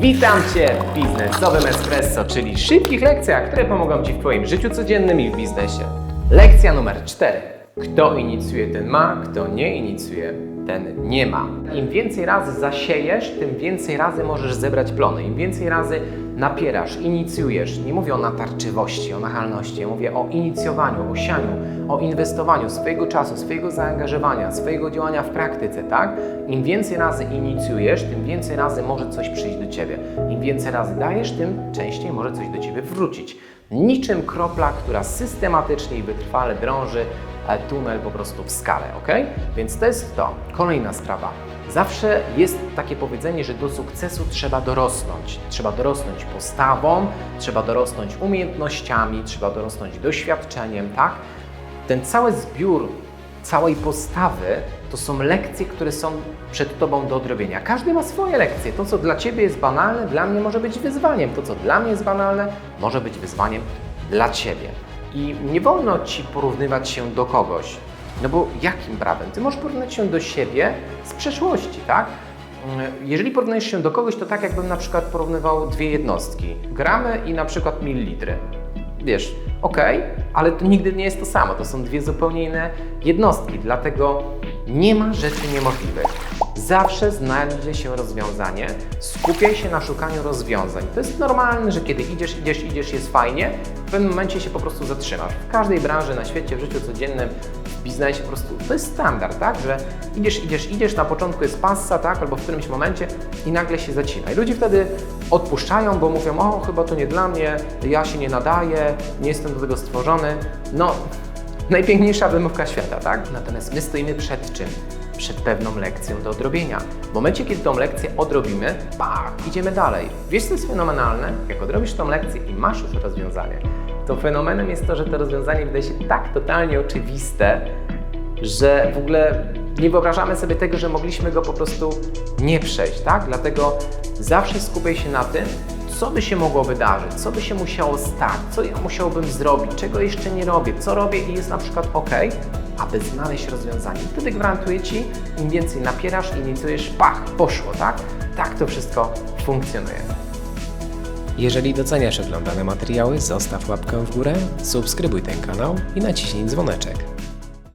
Witam Cię w Biznesowym Espresso, czyli szybkich lekcjach, które pomogą Ci w Twoim życiu codziennym i w biznesie. Lekcja numer 4. Kto inicjuje, ten ma, kto nie inicjuje, ten nie ma. Im więcej razy zasiejesz, tym więcej razy możesz zebrać plony. Im więcej razy napierasz, inicjujesz. Nie mówię o natarczywości, o nachalności, ja mówię o inicjowaniu, o sianiu, o inwestowaniu swojego czasu, swojego zaangażowania, swojego działania w praktyce, tak? Im więcej razy inicjujesz, tym więcej razy może coś przyjść do Ciebie. Im więcej razy dajesz, tym częściej może coś do Ciebie wrócić. Niczym kropla, która systematycznie i wytrwale drąży e, tunel po prostu w skalę, ok? Więc to jest to. Kolejna sprawa. Zawsze jest takie powiedzenie, że do sukcesu trzeba dorosnąć. Trzeba dorosnąć postawą, trzeba dorosnąć umiejętnościami, trzeba dorosnąć doświadczeniem, tak? Ten cały zbiór całej postawy to są lekcje, które są przed Tobą do odrobienia. Każdy ma swoje lekcje. To, co dla Ciebie jest banalne, dla mnie może być wyzwaniem. To, co dla mnie jest banalne, może być wyzwaniem dla Ciebie. I nie wolno Ci porównywać się do kogoś. No bo jakim prawem? Ty możesz porównać się do siebie z przeszłości, tak? Mm, Jeżeli porównujesz się do kogoś, to tak jakbym na przykład porównywał dwie jednostki. Gramy i na przykład mililitry. Wiesz, okej, ale to nigdy nie jest to samo. To są dwie zupełnie inne jednostki, dlatego nie ma rzeczy niemożliwych. Zawsze znajdzie się rozwiązanie. Skupiaj się na szukaniu rozwiązań. To jest normalne, że kiedy idziesz, idziesz, idziesz, jest fajnie, w pewnym momencie się po prostu zatrzymasz. W każdej branży na świecie, w życiu codziennym, w biznesie po prostu to jest standard, tak? Że idziesz, idziesz, idziesz, na początku jest passa, tak? Albo w którymś momencie i nagle się zacina. I ludzie wtedy odpuszczają, bo mówią, o chyba to nie dla mnie, ja się nie nadaję, nie jestem do tego stworzony. No, najpiękniejsza wymówka świata, tak? Natomiast my stoimy przed czym? Przed pewną lekcją do odrobienia. W momencie, kiedy tą lekcję odrobimy, pach, idziemy dalej. Wiesz, co jest fenomenalne? Jak odrobisz tą lekcję i masz już rozwiązanie, to fenomenem jest to, że to rozwiązanie wydaje się tak totalnie oczywiste, że w ogóle nie wyobrażamy sobie tego, że mogliśmy go po prostu nie przejść, tak? Dlatego zawsze skupiaj się na tym, co by się mogło wydarzyć, co by się musiało stać, co ja musiałbym zrobić, czego jeszcze nie robię, co robię i jest na przykład ok, aby znaleźć rozwiązanie. Wtedy gwarantuję Ci, im więcej napierasz, inicjujesz, pach, poszło, tak? Tak to wszystko funkcjonuje. Jeżeli doceniasz oglądane materiały, zostaw łapkę w górę, subskrybuj ten kanał i naciśnij dzwoneczek.